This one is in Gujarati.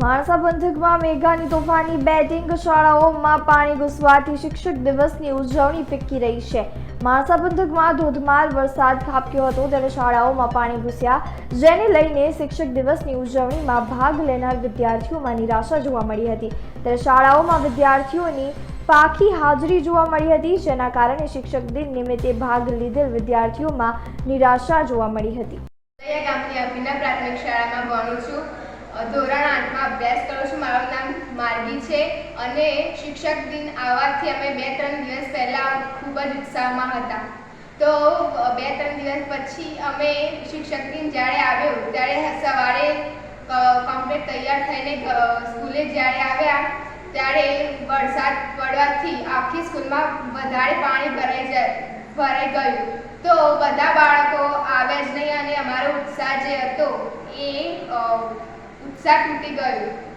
માણસા પંથકમાં મેઘાની તોફાની બેટિંગ શાળાઓમાં પાણી ઘૂસવાથી શિક્ષક દિવસની ઉજવણી ફિક્કી રહી છે. માણસા પંથકમાં ધોધમાર વરસાદ ખાબક્યો હતો, ત્યારે શાળાઓમાં પાણી ઘૂસ્યા. જેને લઈને શિક્ષક દિવસની ઉજવણીમાં ભાગ લેનાર વિદ્યાર્થીઓમાં નિરાશા જોવા મળી હતી. ત્યારે શાળાઓમાં વિદ્યાર્થીઓની પાકી હાજરી જોવા મળી હતી, જેના કારણે શિક્ષક દિન નિમિત્તે ભાગ લીધેલ વિદ્યાર્થીઓમાં નિરાશા જોવા મળી હતી. પ્રાથમિક શાળામાં ભણું છું. ધોરણ આઠમાં અભ્યાસ કરું છું. મારું નામ માર્ગી છે અને શિક્ષક દિન આવવાથી અમે બે ત્રણ દિવસ પહેલાં ખૂબ જ ઉત્સાહમાં હતા. તો બે ત્રણ દિવસ પછી અમે શિક્ષક દિન જ્યારે આવ્યો, ત્યારે સવારે કમ્પ્લેટ તૈયાર થઈને સ્કૂલે જ્યારે આવ્યા, ત્યારે વરસાદ પડવાથી આખી સ્કૂલમાં વધારે પાણી ભરાઈ જાય ભરાઈ ગયું. તો બધા બાળકો આવ્યા જ નહીં અને અમારો ઉત્સાહ જે હતો એ ઉત્સાહ તૂટી ગયો.